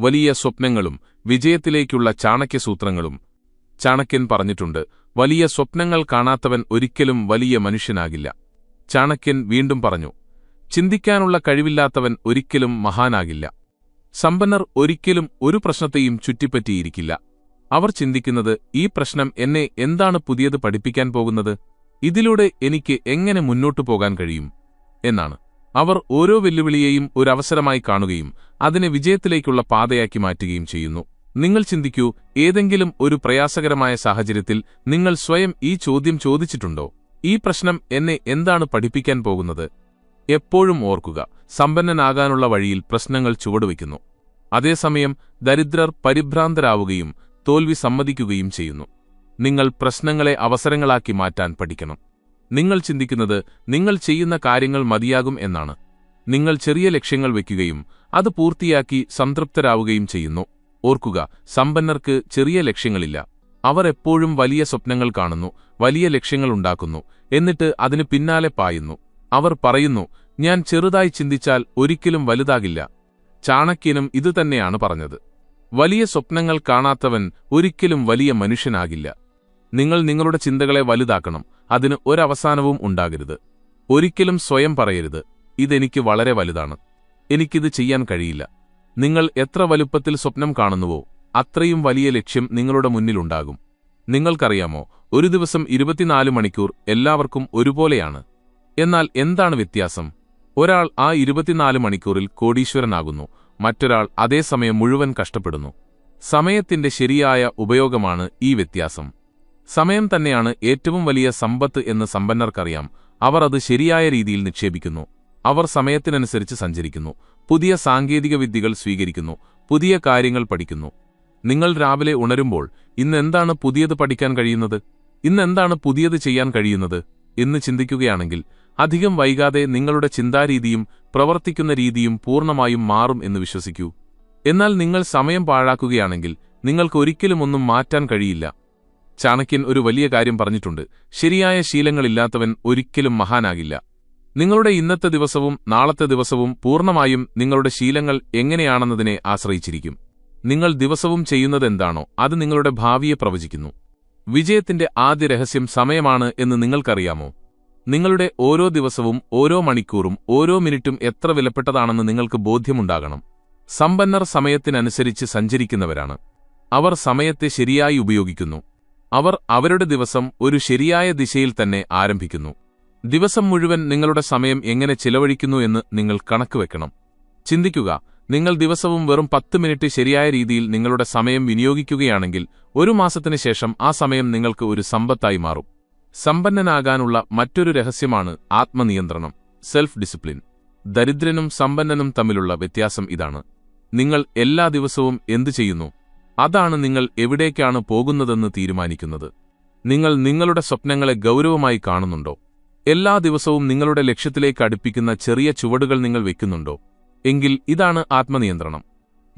വലിയ സ്വപ്നങ്ങളും വിജയത്തിലേക്കുള്ള ചാണക്യസൂത്രങ്ങളും. ചാണക്യൻ പറഞ്ഞിട്ടുണ്ട് വലിയ സ്വപ്നങ്ങൾ കാണാത്തവൻ ഒരിക്കലും വലിയ മനുഷ്യനാകില്ല. ചാണക്യൻ വീണ്ടും പറഞ്ഞു ചിന്തിക്കാനുള്ള കഴിവില്ലാത്തവൻ ഒരിക്കലും മഹാനാകില്ല. സമ്പന്നർ ഒരിക്കലും ഒരു പ്രശ്നത്തെയും ചുറ്റിപ്പറ്റിയിരിക്കില്ല. അവർ ചിന്തിക്കുന്നത് ഈ പ്രശ്നം എന്നെ എന്താണ് പുതിയത് പഠിപ്പിക്കാൻ പോകുന്നത്? ഇതിലൂടെ എനിക്ക് എങ്ങനെ മുന്നോട്ടു പോകാൻ കഴിയും? എന്നാണ്. അവർ ഓരോ വെല്ലുവിളിയെയും ഒരവസരമായി കാണുകയും അതിനെ വിജയത്തിലേക്കുള്ള പാതയാക്കി മാറ്റുകയും ചെയ്യുന്നു. നിങ്ങൾ ചിന്തിക്കൂ ഏതെങ്കിലും ഒരു പ്രയാസകരമായ സാഹചര്യത്തിൽ നിങ്ങൾ സ്വയം ഈ ചോദ്യം ചോദിച്ചിട്ടുണ്ടോ? ഈ പ്രശ്നം എന്നെ എന്താണ് പഠിപ്പിക്കാൻ പോകുന്നത്? എപ്പോഴും ഓർക്കുക സമ്പന്നനാകാനുള്ള വഴിയിൽ പ്രശ്നങ്ങൾ ചുവടുവയ്ക്കുന്നു. അതേസമയം ദരിദ്രർ പരിഭ്രാന്തരാവുകയും തോൽവി സമ്മതിക്കുകയും ചെയ്യുന്നു. നിങ്ങൾ പ്രശ്നങ്ങളെ അവസരങ്ങളാക്കി മാറ്റാൻ പഠിക്കണം. നിങ്ങൾ ചിന്തിക്കുന്നത് നിങ്ങൾ ചെയ്യുന്ന കാര്യങ്ങൾ മതിയാകും എന്നാണ്. നിങ്ങൾ ചെറിയ ലക്ഷ്യങ്ങൾ വയ്ക്കുകയും അത് പൂർത്തിയാക്കി സംതൃപ്തരാവുകയും ചെയ്യുന്നു. ഓർക്കുക സമ്പന്നർക്ക് ചെറിയ ലക്ഷ്യങ്ങളില്ല. അവർ എപ്പോഴും വലിയ സ്വപ്നങ്ങൾ കാണുന്നു വലിയ ലക്ഷ്യങ്ങൾ ഉണ്ടാക്കുന്നു എന്നിട്ട് അതിന് പിന്നാലെ പായുന്നു. അവർ പറയുന്നു ഞാൻ ചെറുതായി ചിന്തിച്ചാൽ ഒരിക്കലും വലുതാകില്ല. ചാണക്യനും ഇതുതന്നെയാണ് പറഞ്ഞത്. വലിയ സ്വപ്നങ്ങൾ കാണാത്തവൻ ഒരിക്കലും വലിയ മനുഷ്യനാകില്ല. നിങ്ങൾ നിങ്ങളുടെ ചിന്തകളെ വലുതാക്കണം. അതിന് ഒരവസാനവും ഉണ്ടാകരുത്. ഒരിക്കലും സ്വയം പറയരുത്. ഇതെനിക്ക് വളരെ വലുതാണ്. എനിക്കിത് ചെയ്യാൻ കഴിയില്ല. നിങ്ങൾ എത്ര വലുപ്പത്തിൽ സ്വപ്നം കാണുന്നുവോ അത്രയും വലിയ ലക്ഷ്യം നിങ്ങളുടെ മുന്നിലുണ്ടാകും. നിങ്ങൾക്കറിയാമോ ഒരു ദിവസം ഇരുപത്തിനാല് മണിക്കൂർ എല്ലാവർക്കും ഒരുപോലെയാണ്. എന്നാൽ എന്താണ് വ്യത്യാസം? ഒരാൾ ആ ഇരുപത്തിനാല് മണിക്കൂറിൽ കോടീശ്വരനാകുന്നു മറ്റൊരാൾ അതേസമയം മുഴുവൻ കഷ്ടപ്പെടുന്നു. സമയത്തിന്റെ ശരിയായ ഉപയോഗമാണ് ഈ വ്യത്യാസം. സമയം തന്നെയാണ് ഏറ്റവും വലിയ സമ്പത്ത് എന്ന് സമ്പന്നർക്കറിയാം. അവർ അത് ശരിയായ രീതിയിൽ നിക്ഷേപിക്കുന്നു. അവർ സമയത്തിനനുസരിച്ച് സഞ്ചരിക്കുന്നു. പുതിയ സാങ്കേതിക വിദ്യകൾ സ്വീകരിക്കുന്നു. പുതിയ കാര്യങ്ങൾ പഠിക്കുന്നു. നിങ്ങൾ രാവിലെ ഉണരുമ്പോൾ ഇന്നെന്താണ് പുതിയത് പഠിക്കാൻ കഴിയുന്നത്? ഇന്നെന്താണ് പുതിയത് ചെയ്യാൻ കഴിയുന്നത്? എന്ന് ചിന്തിക്കുകയാണെങ്കിൽ അധികം വൈകാതെ നിങ്ങളുടെ ചിന്താരീതിയും പ്രവർത്തിക്കുന്ന രീതിയും പൂർണമായും മാറും എന്ന് വിശ്വസിക്കൂ. എന്നാൽ നിങ്ങൾ സമയം പാഴാക്കുകയാണെങ്കിൽ നിങ്ങൾക്കൊരിക്കലുമൊന്നും മാറ്റാൻ കഴിയില്ല. ചാണക്യൻ ഒരു വലിയ കാര്യം പറഞ്ഞിട്ടുണ്ട്. ശരിയായ ശീലങ്ങളില്ലാത്തവൻ ഒരിക്കലും മഹാനാകില്ല. നിങ്ങളുടെ ഇന്നത്തെ ദിവസവും നാളത്തെ ദിവസവും പൂർണമായും നിങ്ങളുടെ ശീലങ്ങൾ എങ്ങനെയാണെന്നതിനെ ആശ്രയിച്ചിരിക്കും. നിങ്ങൾ ദിവസവും ചെയ്യുന്നതെന്താണോ അത് നിങ്ങളുടെ ഭാവിയെ പ്രവചിക്കുന്നു. വിജയത്തിന്റെ ആദ്യ രഹസ്യം സമയമാണ് എന്ന് നിങ്ങൾക്കറിയാമോ? നിങ്ങളുടെ ഓരോ ദിവസവും ഓരോ മണിക്കൂറും ഓരോ മിനിറ്റും എത്ര വിലപ്പെട്ടതാണെന്ന് നിങ്ങൾക്ക് ബോധ്യമുണ്ടാകണം. സമ്പന്നർ സമയത്തിനനുസരിച്ച് സഞ്ചരിക്കുന്നവരാണ്. അവർ സമയത്തെ ശരിയായി ഉപയോഗിക്കുന്നു. അവർ അവരുടെ ദിവസം ഒരു ശരിയായ ദിശയിൽ തന്നെ ആരംഭിക്കുന്നു. ദിവസം മുഴുവൻ നിങ്ങളുടെ സമയം എങ്ങനെ ചിലവഴിക്കുന്നു എന്ന് നിങ്ങൾ കണക്കുവെക്കണം ചിന്തിക്കുക നിങ്ങൾ ദിവസവും വെറും പത്ത് മിനിറ്റ് ശരിയായ രീതിയിൽ നിങ്ങളുടെ സമയം വിനിയോഗിക്കുകയാണെങ്കിൽ ഒരു മാസത്തിനു ശേഷം ആ സമയം നിങ്ങൾക്ക് ഒരു സമ്പത്തായി മാറും. സമ്പന്നനാകാനുള്ള മറ്റൊരു രഹസ്യമാണ് ആത്മനിയന്ത്രണം സെൽഫ് ഡിസിപ്ലിൻ ദരിദ്രനും സമ്പന്നനും തമ്മിലുള്ള വ്യത്യാസം ഇതാണ്. നിങ്ങൾ എല്ലാ ദിവസവും എന്തു ചെയ്യുന്നു? അതാണ് നിങ്ങൾ എവിടേക്കാണ് പോകുന്നതെന്ന് തീരുമാനിക്കുന്നത്. നിങ്ങൾ നിങ്ങളുടെ സ്വപ്നങ്ങളെ ഗൗരവമായി കാണുന്നുണ്ടോ? എല്ലാ ദിവസവും നിങ്ങളുടെ ലക്ഷ്യത്തിലേക്ക് അടുപ്പിക്കുന്ന ചെറിയ ചുവടുകൾ നിങ്ങൾ വെക്കുന്നുണ്ടോ? എങ്കിൽ ഇതാണ് ആത്മനിയന്ത്രണം.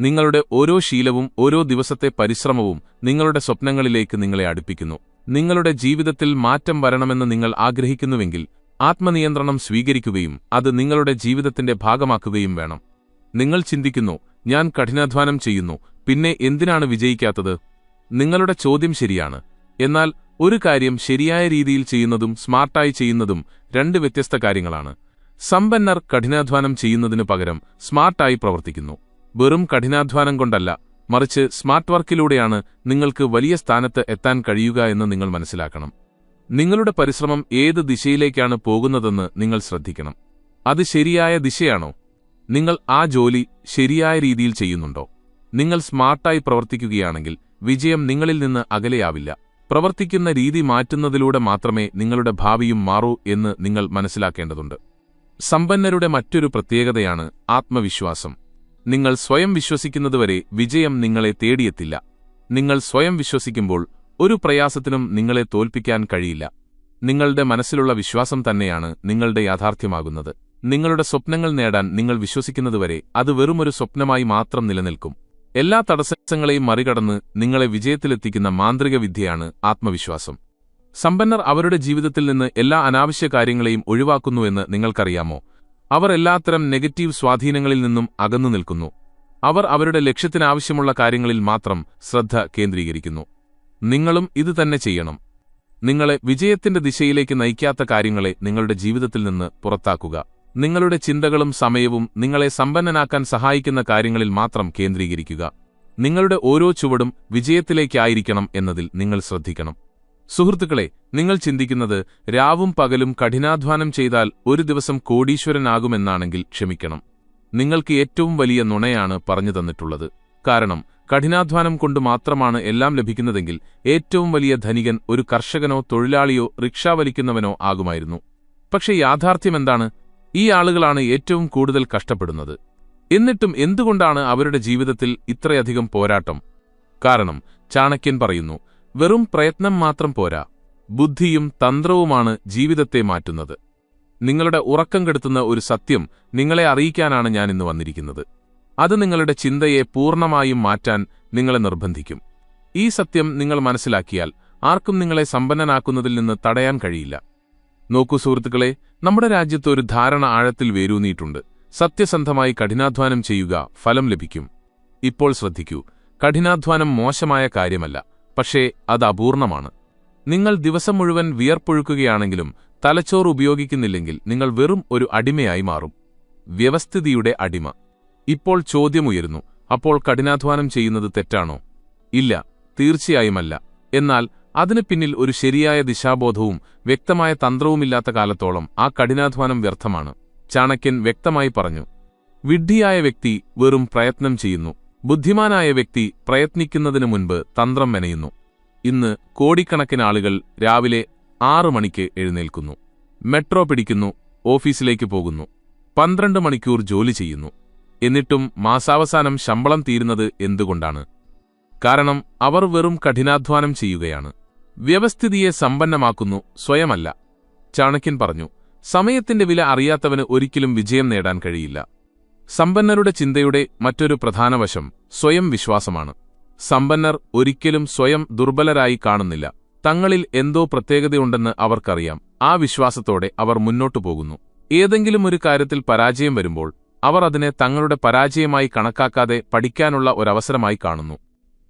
നിങ്ങളുടെ ഓരോ ശീലവും ഓരോ ദിവസത്തെ പരിശ്രമവും നിങ്ങളുടെ സ്വപ്നങ്ങളിലേക്ക് നിങ്ങളെ അടുപ്പിക്കുന്നു. നിങ്ങളുടെ ജീവിതത്തിൽ മാറ്റം വരണമെന്ന് നിങ്ങൾ ആഗ്രഹിക്കുന്നുവെങ്കിൽ ആത്മനിയന്ത്രണം സ്വീകരിക്കുകയും അത് നിങ്ങളുടെ ജീവിതത്തിന്റെ ഭാഗമാക്കുകയും വേണം. നിങ്ങൾ ചിന്തിക്കുന്നു ഞാൻ കഠിനാധ്വാനം ചെയ്യുന്നു. പിന്നെ എന്തിനാണ് വിജയിക്കാത്തത്? നിങ്ങളുടെ ചോദ്യം ശരിയാണ്. എന്നാൽ ഒരു കാര്യം ശരിയായ രീതിയിൽ ചെയ്യുന്നതും സ്മാർട്ടായി ചെയ്യുന്നതും രണ്ട് വ്യത്യസ്ത കാര്യങ്ങളാണ്. സമ്പന്നർ കഠിനാധ്വാനം ചെയ്യുന്നതിനു പകരം സ്മാർട്ടായി പ്രവർത്തിക്കുന്നു. വെറും കഠിനാധ്വാനം കൊണ്ടല്ല മറിച്ച് സ്മാർട്ട് വർക്കിലൂടെയാണ് നിങ്ങൾക്ക് വലിയ സ്ഥാനത്ത് എത്താൻ കഴിയുക എന്ന് നിങ്ങൾ മനസ്സിലാക്കണം. നിങ്ങളുടെ പരിശ്രമം ഏത് ദിശയിലേക്കാണ് പോകുന്നതെന്ന് നിങ്ങൾ ശ്രദ്ധിക്കണം. അത് ശരിയായ ദിശയാണോ? നിങ്ങൾ ആ ജോലി ശരിയായ രീതിയിൽ ചെയ്യുന്നുണ്ടോ? നിങ്ങൾ സ്മാർട്ടായി പ്രവർത്തിക്കുകയാണെങ്കിൽ വിജയം നിങ്ങളിൽ നിന്ന് അകലെയാവില്ല. പ്രവർത്തിക്കുന്ന രീതി മാറ്റുന്നതിലൂടെ മാത്രമേ നിങ്ങളുടെ ഭാവിയും മാറൂ എന്ന് നിങ്ങൾ മനസ്സിലാക്കേണ്ടതുണ്ട്. സമ്പന്നരുടെ മറ്റൊരു പ്രത്യേകതയാണ് ആത്മവിശ്വാസം. നിങ്ങൾ സ്വയം വിശ്വസിക്കുന്നതുവരെ വിജയം നിങ്ങളെ തേടിയെത്തില്ല. നിങ്ങൾ സ്വയം വിശ്വസിക്കുമ്പോൾ ഒരു പ്രയാസത്തിനും നിങ്ങളെ തോൽപ്പിക്കാൻ കഴിയില്ല. നിങ്ങളുടെ മനസ്സിലുള്ള വിശ്വാസം തന്നെയാണ് നിങ്ങളുടെ യാഥാർത്ഥ്യമാകുന്നത്. നിങ്ങളുടെ സ്വപ്നങ്ങൾ നേടാൻ നിങ്ങൾ വിശ്വസിക്കുന്നതുവരെ അത് വെറുമൊരു സ്വപ്നമായി മാത്രം നിലനിൽക്കും. എല്ലാ തടസ്സങ്ങളെയും മറികടന്ന് നിങ്ങളെ വിജയത്തിലെത്തിക്കുന്ന മാന്ത്രിക വിദ്യയാണ് ആത്മവിശ്വാസം. സമ്പന്നർ അവരുടെ ജീവിതത്തിൽ നിന്ന് എല്ലാ അനാവശ്യ കാര്യങ്ങളെയും ഒഴിവാക്കുന്നുവെന്ന് നിങ്ങൾക്കറിയാമോ? അവർ എല്ലാത്തരം നെഗറ്റീവ് സ്വാധീനങ്ങളിൽ നിന്നും അകന്നു നിൽക്കുന്നു. അവർ അവരുടെ ലക്ഷ്യത്തിനാവശ്യമുള്ള കാര്യങ്ങളിൽ മാത്രം ശ്രദ്ധ കേന്ദ്രീകരിക്കുന്നു. നിങ്ങളും ഇത് തന്നെ ചെയ്യണം. നിങ്ങളെ വിജയത്തിന്റെ ദിശയിലേക്ക് നയിക്കാത്ത കാര്യങ്ങളെ നിങ്ങളുടെ ജീവിതത്തിൽ നിന്ന് പുറത്താക്കുക. നിങ്ങളുടെ ചിന്തകളും സമയവും നിങ്ങളെ സമ്പന്നനാക്കാൻ സഹായിക്കുന്ന കാര്യങ്ങളിൽ മാത്രം കേന്ദ്രീകരിക്കുക. നിങ്ങളുടെ ഓരോ ചുവടും വിജയത്തിലേക്കായിരിക്കണം എന്നതിൽ നിങ്ങൾ ശ്രദ്ധിക്കണം. സുഹൃത്തുക്കളെ നിങ്ങൾ ചിന്തിക്കുന്നത് രാവും പകലും കഠിനാധ്വാനം ചെയ്താൽ ഒരു ദിവസം കോടീശ്വരനാകുമെന്നാണെങ്കിൽ ക്ഷമിക്കണം. നിങ്ങൾക്ക് ഏറ്റവും വലിയ നുണയാണ് പറഞ്ഞു തന്നിട്ടുള്ളത്. കാരണം കഠിനാധ്വാനം കൊണ്ട് മാത്രമാണ് എല്ലാം ലഭിക്കുന്നതെങ്കിൽ ഏറ്റവും വലിയ ധനികൻ ഒരു കർഷകനോ തൊഴിലാളിയോ റിക്ഷാ വലിക്കുന്നവനോ ആകുമായിരുന്നു. പക്ഷേ യാഥാർത്ഥ്യമെന്താണ്? ഈ ആളുകളാണ് ഏറ്റവും കൂടുതൽ കഷ്ടപ്പെടുന്നത്. എന്നിട്ടും എന്തുകൊണ്ടാണ് അവരുടെ ജീവിതത്തിൽ ഇത്രയധികം പോരാട്ടം? കാരണം ചാണക്യൻ പറയുന്നു വെറും പ്രയത്നം മാത്രം പോരാ. ബുദ്ധിയും തന്ത്രവുമാണ് ജീവിതത്തെ മാറ്റുന്നത്. നിങ്ങളുടെ ഉറക്കം കെടുത്തുന്ന ഒരു സത്യം നിങ്ങളെ അറിയിക്കാനാണ് ഞാൻ ഇന്ന് വന്നിരിക്കുന്നത്. അത് നിങ്ങളുടെ ചിന്തയെ പൂർണമായും മാറ്റാൻ നിങ്ങളെ നിർബന്ധിക്കും. ഈ സത്യം നിങ്ങൾ മനസ്സിലാക്കിയാൽ ആർക്കും നിങ്ങളെ സമ്പന്നനാക്കുന്നതിൽ നിന്ന് തടയാൻ കഴിയില്ല. നോക്കൂ സുഹൃത്തുക്കളെ നമ്മുടെ രാജ്യത്ത് ഒരു ധാരണ ആഴത്തിൽ വേരൂന്നിയിട്ടുണ്ട്. സത്യസന്ധമായി കഠിനാധ്വാനം ചെയ്യുക ഫലം ലഭിക്കും. ഇപ്പോൾ ശ്രദ്ധിക്കൂ കഠിനാധ്വാനം മോശമായ കാര്യമല്ല പക്ഷേ അത് അപൂർണമാണ്. നിങ്ങൾ ദിവസം മുഴുവൻ വിയർപ്പൊഴുക്കുകയാണെങ്കിലും തലച്ചോറ് ഉപയോഗിക്കുന്നില്ലെങ്കിൽ നിങ്ങൾ വെറും ഒരു അടിമയായി മാറും. വ്യവസ്ഥിതിയുടെ അടിമ. ഇപ്പോൾ ചോദ്യമുയരുന്നു അപ്പോൾ കഠിനാധ്വാനം ചെയ്യുന്നത് തെറ്റാണോ? ഇല്ല തീർച്ചയായുമല്ല. എന്നാൽ അതിന് പിന്നിൽ ഒരു ശരിയായ ദിശാബോധവും വ്യക്തമായ തന്ത്രവുമില്ലാത്ത കാലത്തോളം ആ കഠിനാധ്വാനം വ്യർത്ഥമാണ്. ചാണക്യൻ വ്യക്തമായി പറഞ്ഞു വിഡ്ഢിയായ വ്യക്തി വെറും പ്രയത്നം ചെയ്യുന്നു. ബുദ്ധിമാനായ വ്യക്തി പ്രയത്നിക്കുന്നതിനു മുൻപ് തന്ത്രം മെനയുന്നു. ഇന്ന് കോടിക്കണക്കിന് ആളുകൾ രാവിലെ ആറു മണിക്ക് എഴുന്നേൽക്കുന്നു. മെട്രോ പിടിക്കുന്നു ഓഫീസിലേക്ക് പോകുന്നു. പന്ത്രണ്ട് മണിക്കൂർ ജോലി ചെയ്യുന്നു. എന്നിട്ടും മാസാവസാനം ശമ്പളം തീരുന്നത് എന്തുകൊണ്ടാണ്? കാരണം അവർ വെറും കഠിനാധ്വാനം ചെയ്യുകയാണ്. വ്യവസ്ഥിതിയെ സമ്പന്നമാക്കുന്നു സ്വയമല്ല. ചാണക്യൻ പറഞ്ഞു സമയത്തിന്റെ വില അറിയാത്തവന് ഒരിക്കലും വിജയം നേടാൻ കഴിയില്ല. സമ്പന്നരുടെ ചിന്തയുടെ മറ്റൊരു പ്രധാന വശം സ്വയം വിശ്വാസമാണ്. സമ്പന്നർ ഒരിക്കലും സ്വയം ദുർബലരായി കാണുന്നില്ല. തങ്ങളിൽ എന്തോ പ്രത്യേകതയുണ്ടെന്ന് അവർക്കറിയാം. ആ വിശ്വാസത്തോടെ അവർ മുന്നോട്ടു പോകുന്നു. ഏതെങ്കിലും ഒരു കാര്യത്തിൽ പരാജയം വരുമ്പോൾ അവർ അതിനെ തങ്ങളുടെ പരാജയമായി കണക്കാക്കാതെ പഠിക്കാനുള്ള ഒരവസരമായി കാണുന്നു.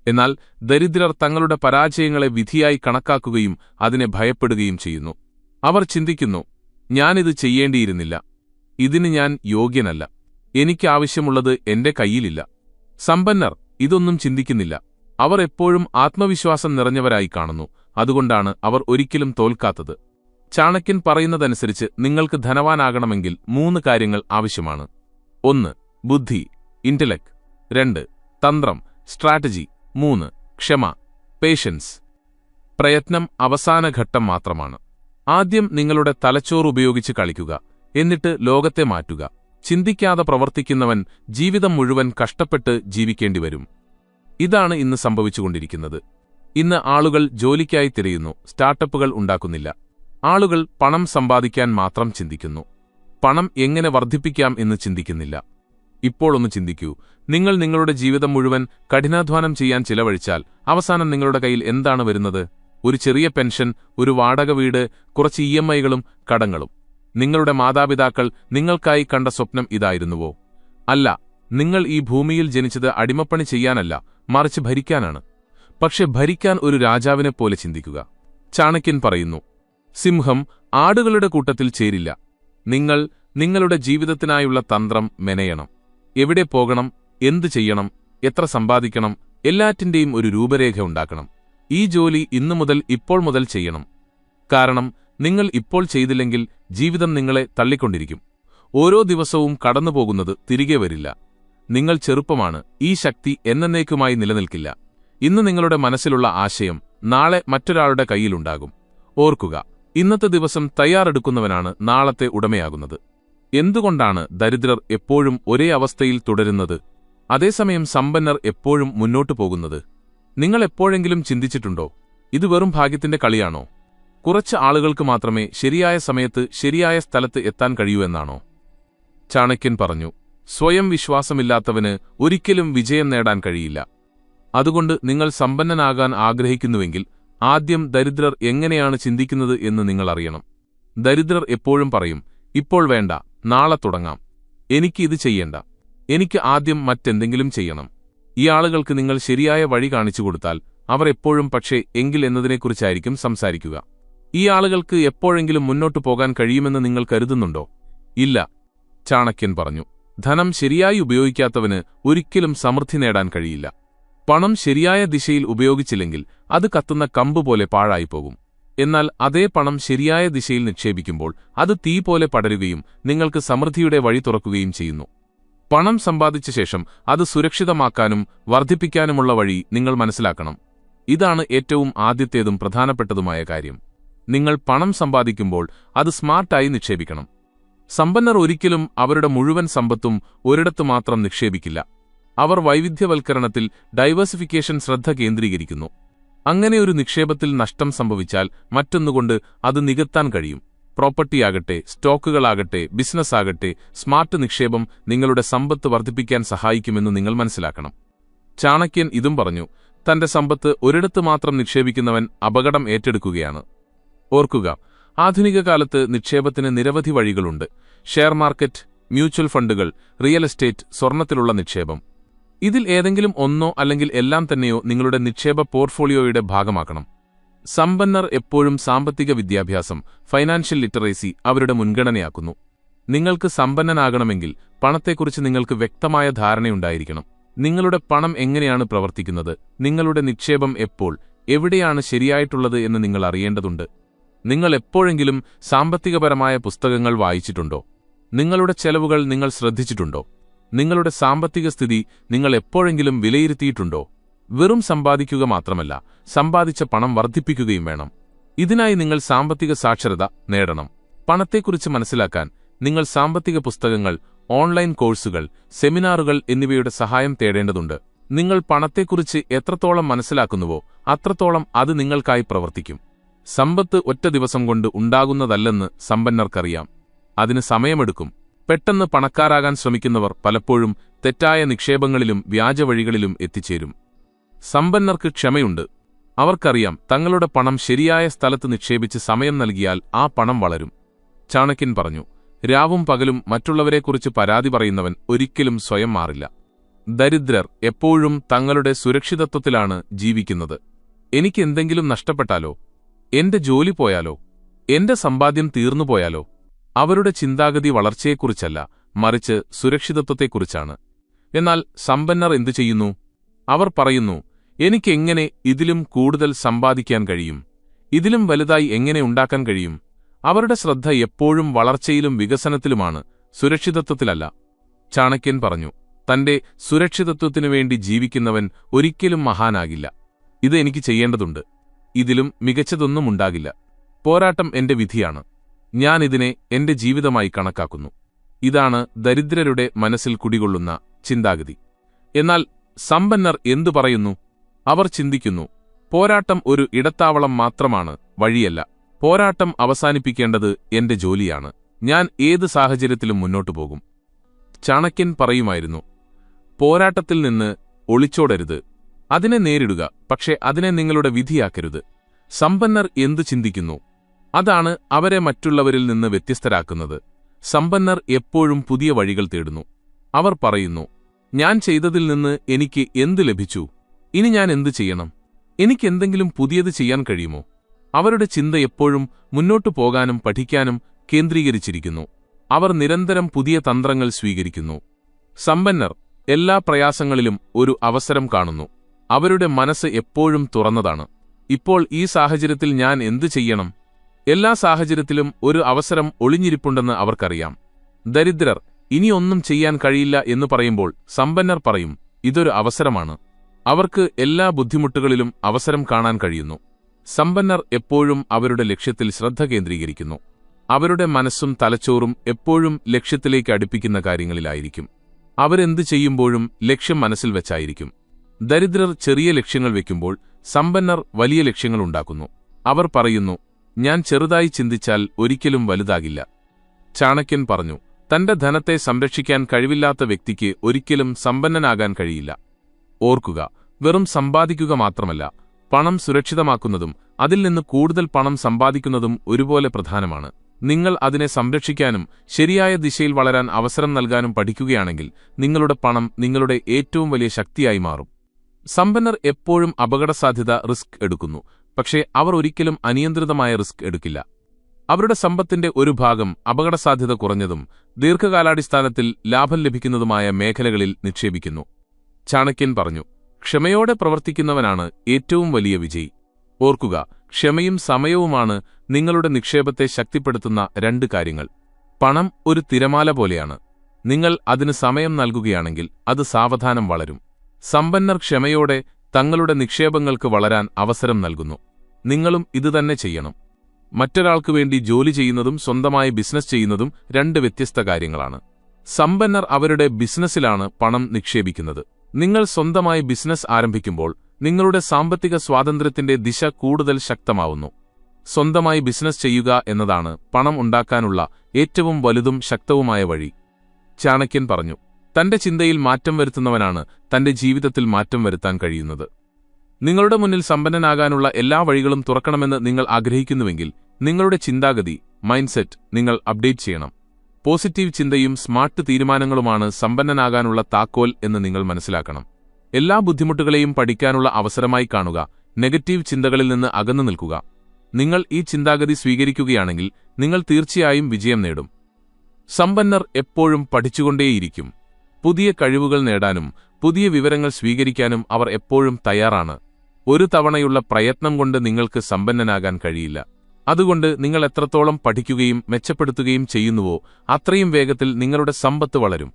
എന്നാൽ ദരിദ്രർ തങ്ങളുടെ പരാജയങ്ങളെ വിധിയായി കണക്കാക്കുകയും അതിനെ ഭയപ്പെടുകയും ചെയ്യുന്നു. അവർ ചിന്തിക്കുന്നു ഞാനിത് ചെയ്യേണ്ടിയിരുന്നില്ല. ഇതിന് ഞാൻ യോഗ്യനല്ല. എനിക്കാവശ്യമുള്ളത് എന്റെ കയ്യിലില്ല. സമ്പന്നർ ഇതൊന്നും ചിന്തിക്കുന്നില്ല. അവർ എപ്പോഴും ആത്മവിശ്വാസം നിറഞ്ഞവരായി കാണുന്നു. അതുകൊണ്ടാണ് അവർ ഒരിക്കലും തോൽക്കാത്തത്. ചാണക്യൻ പറയുന്നതനുസരിച്ച് നിങ്ങൾക്ക് ധനവാനാകണമെങ്കിൽ മൂന്ന് കാര്യങ്ങൾ ആവശ്യമാണ്. ഒന്ന് ബുദ്ധി. ഇന്റലക്ട്. രണ്ട് തന്ത്രം. സ്ട്രാറ്റജി. മൂന്ന് ക്ഷമ പേഷ്യൻസ് പ്രയത്നം അവസാന ഘട്ടം മാത്രമാണ്. ആദ്യം നിങ്ങളുടെ തലച്ചോറ് ഉപയോഗിച്ച് കളിക്കുക എന്നിട്ട് ലോകത്തെ മാറ്റുക. ചിന്തിക്കാതെ പ്രവർത്തിക്കുന്നവൻ ജീവിതം മുഴുവൻ കഷ്ടപ്പെട്ട് ജീവിക്കേണ്ടി വരും. ഇതാണ് ഇന്ന് സംഭവിച്ചുകൊണ്ടിരിക്കുന്നത്. ഇന്ന് ആളുകൾ ജോലിക്കായി തിരയുന്നു സ്റ്റാർട്ടപ്പുകൾ ഉണ്ടാക്കുന്നില്ല. ആളുകൾ പണം സമ്പാദിക്കാൻ മാത്രം ചിന്തിക്കുന്നു. പണം എങ്ങനെ വർദ്ധിപ്പിക്കാം എന്ന് ചിന്തിക്കുന്നില്ല. ഇപ്പോൾ ഒന്ന് ചിന്തിക്കൂ. നിങ്ങൾ നിങ്ങളുടെ ജീവിതം മുഴുവൻ കഠിനാധ്വാനം ചെയ്യാൻ ചിലവഴിച്ചാൽ അവസാനം നിങ്ങളുടെ കയ്യിൽ എന്താണ് വരുന്നത്? ഒരു ചെറിയ പെൻഷൻ ഒരു വാടക വീട് കുറച്ച് ഇ എം ഐകളും കടങ്ങളും. നിങ്ങളുടെ മാതാപിതാക്കൾ നിങ്ങൾക്കായി കണ്ട സ്വപ്നം ഇതായിരുന്നുവോ? അല്ല നിങ്ങൾ ഈ ഭൂമിയിൽ ജനിച്ചത് അടിമപ്പണി ചെയ്യാനല്ല മറിച്ച് ഭരിക്കാനാണ്. പക്ഷെ ഭരിക്കാൻ ഒരു രാജാവിനെ പോലെ ചിന്തിക്കുക. ചാണക്യൻ പറയുന്നു സിംഹം ആടുകളുടെ കൂട്ടത്തിൽ ചേരില്ല. നിങ്ങൾ നിങ്ങളുടെ ജീവിതത്തിനായുള്ള തന്ത്രം മെനയണം. എവിടെ പോകണം എന്തു ചെയ്യണം എത്ര സമ്പാദിക്കണം എല്ലാറ്റിന്റെയും ഒരു രൂപരേഖ ഉണ്ടാക്കണം. ഈ ജോലി ഇന്നു മുതൽ ഇപ്പോൾ മുതൽ ചെയ്യണം. കാരണം നിങ്ങൾ ഇപ്പോൾ ചെയ്തില്ലെങ്കിൽ ജീവിതം നിങ്ങളെ തള്ളിക്കൊണ്ടിരിക്കും. ഓരോ ദിവസവും കടന്നുപോകുന്നത് തിരികെ വരില്ല. നിങ്ങൾ ചെറുപ്പമാണ് ഈ ശക്തി എന്നേക്കുമായി നിലനിൽക്കില്ല. ഇന്ന് നിങ്ങളുടെ മനസ്സിലുള്ള ആശയം നാളെ മറ്റൊരാളുടെ കയ്യിലുണ്ടാകും. ഓർക്കുക ഇന്നത്തെ ദിവസം തയ്യാറെടുക്കുന്നവനാണ് നാളത്തെ ഉടമയാകുന്നത്. എന്തുകൊണ്ടാണ് ദരിദ്രർ എപ്പോഴും ഒരേ അവസ്ഥയിൽ തുടരുന്നത്? അതേസമയം സമ്പന്നർ എപ്പോഴും മുന്നോട്ടു പോകുന്നത്. നിങ്ങൾ എപ്പോഴെങ്കിലും ചിന്തിച്ചിട്ടുണ്ടോ? ഇത് വെറും ഭാഗ്യത്തിന്റെ കളിയാണോ? കുറച്ച് ആളുകൾക്ക് മാത്രമേ ശരിയായ സമയത്ത് ശരിയായ സ്ഥലത്ത് എത്താൻ കഴിയൂ എന്നാണോ? ചാണക്യൻ പറഞ്ഞു സ്വയം വിശ്വാസമില്ലാത്തവന് ഒരിക്കലും വിജയം നേടാൻ കഴിയില്ല. അതുകൊണ്ട് നിങ്ങൾ സമ്പന്നനാകാൻ ആഗ്രഹിക്കുന്നുവെങ്കിൽ ആദ്യം ദരിദ്രർ എങ്ങനെയാണ് ചിന്തിക്കുന്നത് എന്ന് നിങ്ങൾ അറിയണം. ദരിദ്രർ എപ്പോഴും പറയും ഇപ്പോൾ വേണ്ട നാളെ തുടങ്ങാം. എനിക്ക് ഇത് ചെയ്യണ്ട. എനിക്ക് ആദ്യം മറ്റെന്തെങ്കിലും ചെയ്യണം. ഈ ആളുകൾക്ക് നിങ്ങൾ ശരിയായ വഴി കാണിച്ചു കൊടുത്താൽ അവർ എപ്പോഴും പക്ഷേ എങ്കിൽ എന്നതിനെക്കുറിച്ചായിരിക്കും സംസാരിക്കുക. ഈ ആളുകൾക്ക് എപ്പോഴെങ്കിലും മുന്നോട്ടു പോകാൻ കഴിയുമെന്ന് നിങ്ങൾ കരുതുന്നുണ്ടോ? ഇല്ല ചാണക്യൻ പറഞ്ഞു. ധനം ശരിയായി ഉപയോഗിക്കാത്തവന് ഒരിക്കലും സമൃദ്ധി നേടാൻ കഴിയില്ല. പണം ശരിയായ ദിശയിൽ ഉപയോഗിച്ചില്ലെങ്കിൽ അത് കത്തുന്ന കമ്പ് പോലെ പാഴായിപ്പോകും. എന്നാൽ അതേ പണം ശരിയായ ദിശയിൽ നിക്ഷേപിക്കുമ്പോൾ അത് തീ പോലെ പടരുകയും നിങ്ങൾക്ക് സമൃദ്ധിയുടെ വഴി തുറക്കുകയും ചെയ്യുന്നു. പണം സമ്പാദിച്ച ശേഷം അത് സുരക്ഷിതമാക്കാനും വർദ്ധിപ്പിക്കാനുമുള്ള വഴി നിങ്ങൾ മനസ്സിലാക്കണം. ഇതാണ് ഏറ്റവും ആദ്യത്തേതും പ്രധാനപ്പെട്ടതുമായ കാര്യം. നിങ്ങൾ പണം സമ്പാദിക്കുമ്പോൾ അത് സ്മാർട്ടായി നിക്ഷേപിക്കണം. സമ്പന്നർ ഒരിക്കലും അവരുടെ മുഴുവൻ സമ്പത്തും ഒരിടത്തു മാത്രം നിക്ഷേപിക്കില്ല. അവർ വൈവിധ്യവൽക്കരണത്തിൽ ഡൈവേഴ്സിഫിക്കേഷൻ ശ്രദ്ധ കേന്ദ്രീകരിക്കുന്നു. അങ്ങനെ ഒരു നിക്ഷേപത്തിൽ നഷ്ടം സംഭവിച്ചാൽ മറ്റൊന്നുകൊണ്ട് അത് നികത്താൻ കഴിയും. പ്രോപ്പർട്ടിയാകട്ടെ സ്റ്റോക്കുകളാകട്ടെ ബിസിനസ്സാകട്ടെ സ്മാർട്ട് നിക്ഷേപം നിങ്ങളുടെ സമ്പത്ത് വർദ്ധിപ്പിക്കാൻ സഹായിക്കുമെന്ന് നിങ്ങൾ മനസ്സിലാക്കണം. ചാണക്യൻ ഇതും പറഞ്ഞു തന്റെ സമ്പത്ത് ഒരിടത്ത് മാത്രം നിക്ഷേപിക്കുന്നവൻ അപകടം ഏറ്റെടുക്കുകയാണ്. ഓർക്കുക ആധുനിക കാലത്ത് നിക്ഷേപത്തിന് നിരവധി വഴികളുണ്ട്. ഷെയർ മാർക്കറ്റ് മ്യൂച്വൽ ഫണ്ടുകൾ റിയൽ എസ്റ്റേറ്റ് സ്വർണത്തിലുള്ള നിക്ഷേപം. ഇതിൽ ഏതെങ്കിലും ഒന്നോ അല്ലെങ്കിൽ എല്ലാം തന്നെയോ നിങ്ങളുടെ നിക്ഷേപ പോർട്ട്ഫോളിയോയുടെ ഭാഗമാക്കണം. സമ്പന്നർ എപ്പോഴും സാമ്പത്തിക വിദ്യാഭ്യാസം ഫൈനാൻഷ്യൽ ലിറ്ററേസി അവരുടെ മുൻഗണനയാക്കുന്നു. നിങ്ങൾക്ക് സമ്പന്നനാകണമെങ്കിൽ പണത്തെക്കുറിച്ച് നിങ്ങൾക്ക് വ്യക്തമായ ധാരണയുണ്ടായിരിക്കണം. നിങ്ങളുടെ പണം എങ്ങനെയാണ് പ്രവർത്തിക്കുന്നത് നിങ്ങളുടെ നിക്ഷേപം എപ്പോൾ എവിടെയാണ് ശരിയായിട്ടുള്ളത് എന്ന് നിങ്ങൾ അറിയേണ്ടതുണ്ട്. നിങ്ങൾ എപ്പോഴെങ്കിലും സാമ്പത്തികപരമായ പുസ്തകങ്ങൾ വായിച്ചിട്ടുണ്ടോ? നിങ്ങളുടെ ചെലവുകൾ നിങ്ങൾ ശ്രദ്ധിച്ചിട്ടുണ്ടോ? നിങ്ങളുടെ സാമ്പത്തിക സ്ഥിതി നിങ്ങൾ എപ്പോഴെങ്കിലും വിലയിരുത്തിയിട്ടുണ്ടോ? വെറും സമ്പാദിക്കുക മാത്രമല്ല സമ്പാദിച്ച പണം വർദ്ധിപ്പിക്കുകയും വേണം. ഇതിനായി നിങ്ങൾ സാമ്പത്തിക സാക്ഷരത നേടണം. പണത്തെക്കുറിച്ച് മനസ്സിലാക്കാൻ നിങ്ങൾ സാമ്പത്തിക പുസ്തകങ്ങൾ ഓൺലൈൻ കോഴ്സുകൾ സെമിനാറുകൾ എന്നിവയുടെ സഹായം തേടേണ്ടതുണ്ട്. നിങ്ങൾ പണത്തെക്കുറിച്ച് എത്രത്തോളം മനസ്സിലാക്കുന്നുവോ അത്രത്തോളം അത് നിങ്ങൾക്കായി പ്രവർത്തിക്കും. സമ്പത്ത് ഒറ്റ ദിവസം കൊണ്ട് ഉണ്ടാകുന്നതല്ലെന്ന് സമ്പന്നർക്കറിയാം. അതിന് സമയമെടുക്കും. പെട്ടെന്ന് പണക്കാരാകാൻ ശ്രമിക്കുന്നവർ പലപ്പോഴും തെറ്റായ നിക്ഷേപങ്ങളിലും വ്യാജവഴികളിലും എത്തിച്ചേരും. സമ്പന്നർക്ക് ക്ഷമയുണ്ട്. അവർക്കറിയാം തങ്ങളുടെ പണം ശരിയായ സ്ഥലത്ത് നിക്ഷേപിച്ച് സമയം നൽകിയാൽ ആ പണം വളരും. ചാണക്യൻ പറഞ്ഞു രാവും പകലും മറ്റുള്ളവരെക്കുറിച്ച് പരാതി പറയുന്നവൻ ഒരിക്കലും സ്വയം മാറില്ല. ദരിദ്രർ എപ്പോഴും തങ്ങളുടെ സുരക്ഷിതത്വത്തിലാണ് ജീവിക്കുന്നത്. എനിക്ക് എന്തെങ്കിലും നഷ്ടപ്പെട്ടാലോ? എന്റെ ജോലി പോയാലോ? എന്റെ സമ്പാദ്യം തീർന്നുപോയാലോ? അവരുടെ ചിന്താഗതി വളർച്ചയെക്കുറിച്ചല്ല മറിച്ച് സുരക്ഷിതത്വത്തെക്കുറിച്ചാണ്. എന്നാൽ സമ്പന്നർ എന്തു ചെയ്യുന്നു? അവർ പറയുന്നു എനിക്കെങ്ങനെ ഇതിലും കൂടുതൽ സമ്പാദിക്കാൻ കഴിയും? ഇതിലും വലുതായി എങ്ങനെ ഉണ്ടാക്കാൻ കഴിയും? അവരുടെ ശ്രദ്ധ എപ്പോഴും വളർച്ചയിലും വികസനത്തിലുമാണ് സുരക്ഷിതത്വത്തിലല്ല. ചാണക്യൻ പറഞ്ഞു തന്റെ സുരക്ഷിതത്വത്തിനു വേണ്ടി ജീവിക്കുന്നവൻ ഒരിക്കലും മഹാനാകില്ല. ഇത് എനിക്ക് ചെയ്യേണ്ടതുണ്ട്. ഇതിലും മികച്ചതൊന്നും ഉണ്ടാകില്ല പോരാട്ടം എന്റെ വിധിയാണ്. ഞാൻ ഇതിനെ എന്റെ ജീവിതമായി കണക്കാക്കുന്നു. ഇതാണ് ദരിദ്രരുടെ മനസ്സിൽ കുടികൊള്ളുന്ന ചിന്താഗതി. എന്നാൽ സമ്പന്നർ എന്തു പറയുന്നു? അവർ ചിന്തിക്കുന്നു പോരാട്ടം ഒരു ഇടത്താവളം മാത്രമാണ് വഴിയല്ല. പോരാട്ടം അവസാനിപ്പിക്കേണ്ടത് എന്റെ ജോലിയാണ്. ഞാൻ ഏത് സാഹചര്യത്തിലും മുന്നോട്ടു പോകും. ചാണക്യൻ പറയുമായിരുന്നു പോരാട്ടത്തിൽ നിന്ന് ഒളിച്ചോടരുത്. അതിനെ നേരിടുക പക്ഷേ അതിനെ നിങ്ങളുടെ വിധിയാക്കരുത്. സമ്പന്നർ എന്തു ചിന്തിക്കുന്നു? അതാണ് അവരെ മറ്റുള്ളവരിൽ നിന്ന് വ്യത്യസ്തരാക്കുന്നത്. സമ്പന്നർ എപ്പോഴും പുതിയ വഴികൾ തേടുന്നു. അവർ പറയുന്നു ഞാൻ ചെയ്തതിൽ നിന്ന് എനിക്ക് എന്ത് ലഭിച്ചു? ഇനി ഞാൻ എന്തു ചെയ്യണം? എനിക്കെന്തെങ്കിലും പുതിയത് ചെയ്യാൻ കഴിയുമോ? അവരുടെ ചിന്ത എപ്പോഴും മുന്നോട്ടു പോകാനും പഠിക്കാനും കേന്ദ്രീകരിച്ചിരിക്കുന്നു. അവർ നിരന്തരം പുതിയ തന്ത്രങ്ങൾ സ്വീകരിക്കുന്നു. സമ്പന്നർ എല്ലാ പ്രയാസങ്ങളിലും ഒരു അവസരം കാണുന്നു. അവരുടെ മനസ്സ് എപ്പോഴും തുറന്നതാണ്. ഇപ്പോൾ ഈ സാഹചര്യത്തിൽ ഞാൻ എന്തു ചെയ്യണം? എല്ലാ സാഹചര്യത്തിലും ഒരു അവസരം ഒളിഞ്ഞിരിപ്പുണ്ടെന്ന് അവർക്കറിയാം. ദരിദ്രർ ഇനിയൊന്നും ചെയ്യാൻ കഴിയില്ല എന്ന് പറയുമ്പോൾ സമ്പന്നർ പറയും ഇതൊരു അവസരമാണ്. അവർക്ക് എല്ലാ ബുദ്ധിമുട്ടുകളിലും അവസരം കാണാൻ കഴിയുന്നു. സമ്പന്നർ എപ്പോഴും അവരുടെ ലക്ഷ്യത്തിൽ ശ്രദ്ധ കേന്ദ്രീകരിക്കുന്നു. അവരുടെ മനസ്സും തലച്ചോറും എപ്പോഴും ലക്ഷ്യത്തിലേക്ക് അടുപ്പിക്കുന്ന കാര്യങ്ങളിലായിരിക്കും. അവരെന്ത് ചെയ്യുമ്പോഴും ലക്ഷ്യം മനസ്സിൽ വെച്ചായിരിക്കും. ദരിദ്രർ ചെറിയ ലക്ഷ്യങ്ങൾ വെക്കുമ്പോൾ സമ്പന്നർ വലിയ ലക്ഷ്യങ്ങൾ ഉണ്ടാക്കുന്നു. അവർ പറയുന്നു ഞാൻ ചെറുതായി ചിന്തിച്ചാൽ ഒരിക്കലും വലുതാകില്ല. ചാണക്യൻ പറഞ്ഞു തന്റെ ധനത്തെ സംരക്ഷിക്കാൻ കഴിവില്ലാത്ത വ്യക്തിക്ക് ഒരിക്കലും സമ്പന്നനാകാൻ കഴിയില്ല. ഓർക്കുക വെറും സമ്പാദിക്കുക മാത്രമല്ല പണം സുരക്ഷിതമാക്കുന്നതും അതിൽ നിന്ന് കൂടുതൽ പണം സമ്പാദിക്കുന്നതും ഒരുപോലെ പ്രധാനമാണ്. നിങ്ങൾ അതിനെ സംരക്ഷിക്കാനും ശരിയായ ദിശയിൽ വളരാൻ അവസരം നൽകാനും പഠിക്കുകയാണെങ്കിൽ നിങ്ങളുടെ പണം നിങ്ങളുടെ ഏറ്റവും വലിയ ശക്തിയായി മാറും. സമ്പന്നർ എപ്പോഴും അപകടസാധ്യത റിസ്ക് എടുക്കുന്നു. പക്ഷേ അവർ ഒരിക്കലും അനിയന്ത്രിതമായ റിസ്ക് എടുക്കില്ല. അവരുടെ സമ്പത്തിന്റെ ഒരു ഭാഗം അപകടസാധ്യത കുറഞ്ഞതും ദീർഘകാലാടിസ്ഥാനത്തിൽ ലാഭം ലഭിക്കുന്നതുമായ മേഖലകളിൽ നിക്ഷേപിക്കുന്നു. ചാണക്യൻ പറഞ്ഞു ക്ഷമയോടെ പ്രവർത്തിക്കുന്നവനാണ് ഏറ്റവും വലിയ വിജയി. ഓർക്കുക ക്ഷമയും സമയവുമാണ് നിങ്ങളുടെ നിക്ഷേപത്തെ ശക്തിപ്പെടുത്തുന്ന രണ്ട് കാര്യങ്ങൾ. പണം ഒരു തിരമാല പോലെയാണ്. നിങ്ങൾ അതിന് സമയം നൽകുകയാണെങ്കിൽ അത് സാവധാനം വളരും. സമ്പന്നർ ക്ഷമയോടെ തങ്ങളുടെ നിക്ഷേപങ്ങൾക്ക് വളരാൻ അവസരം നൽകുന്നു. നിങ്ങളും ഇതുതന്നെ ചെയ്യണം. മറ്റൊരാൾക്കു വേണ്ടി ജോലി ചെയ്യുന്നതും സ്വന്തമായി ബിസിനസ് ചെയ്യുന്നതും രണ്ട് വ്യത്യസ്ത കാര്യങ്ങളാണ്. സമ്പന്നർ അവരുടെ ബിസിനസ്സിലാണ് പണം നിക്ഷേപിക്കുന്നത്. നിങ്ങൾ സ്വന്തമായി ബിസിനസ് ആരംഭിക്കുമ്പോൾ നിങ്ങളുടെ സാമ്പത്തിക സ്വാതന്ത്ര്യത്തിന്റെ ദിശ കൂടുതൽ ശക്തമാവുന്നു. സ്വന്തമായി ബിസിനസ് ചെയ്യുക എന്നതാണ് പണം ഉണ്ടാക്കാനുള്ള ഏറ്റവും വലുതും ശക്തവുമായ വഴി. ചാണക്യൻ പറഞ്ഞു തന്റെ ചിന്തയിൽ മാറ്റം വരുത്തുന്നവനാണ് തന്റെ ജീവിതത്തിൽ മാറ്റം വരുത്താൻ കഴിയുന്നത്. നിങ്ങളുടെ മുന്നിൽ സമ്പന്നനാകാനുള്ള എല്ലാ വഴികളും തുറക്കണമെന്ന് നിങ്ങൾ ആഗ്രഹിക്കുന്നുവെങ്കിൽ നിങ്ങളുടെ ചിന്താഗതി മൈൻഡ്സെറ്റ് നിങ്ങൾ അപ്ഡേറ്റ് ചെയ്യണം. പോസിറ്റീവ് ചിന്തയും സ്മാർട്ട് തീരുമാനങ്ങളുമാണ് സമ്പന്നനാകാനുള്ള താക്കോൽ എന്ന് നിങ്ങൾ മനസ്സിലാക്കണം. എല്ലാ ബുദ്ധിമുട്ടുകളെയും പഠിക്കാനുള്ള അവസരമായി കാണുക നെഗറ്റീവ് ചിന്തകളിൽ നിന്ന് അകന്നു നിൽക്കുക. നിങ്ങൾ ഈ ചിന്താഗതി സ്വീകരിക്കുകയാണെങ്കിൽ നിങ്ങൾ തീർച്ചയായും വിജയം നേടും. സമ്പന്നർ എപ്പോഴും പഠിച്ചുകൊണ്ടേയിരിക്കും. പുതിയ കഴിവുകൾ നേടാനും പുതിയ വിവരങ്ങൾ സ്വീകരിക്കാനും അവർ എപ്പോഴും തയ്യാറാണ്. ഒരു തവണയുള്ള പ്രയത്നം കൊണ്ട് നിങ്ങൾക്ക് സമ്പന്നനാകാൻ കഴിയില്ല. അതുകൊണ്ട് നിങ്ങൾ എത്രത്തോളം പഠിക്കുകയും മെച്ചപ്പെടുത്തുകയും ചെയ്യുന്നുവോ അത്രയും വേഗത്തിൽ നിങ്ങളുടെ സമ്പത്ത് വളരും.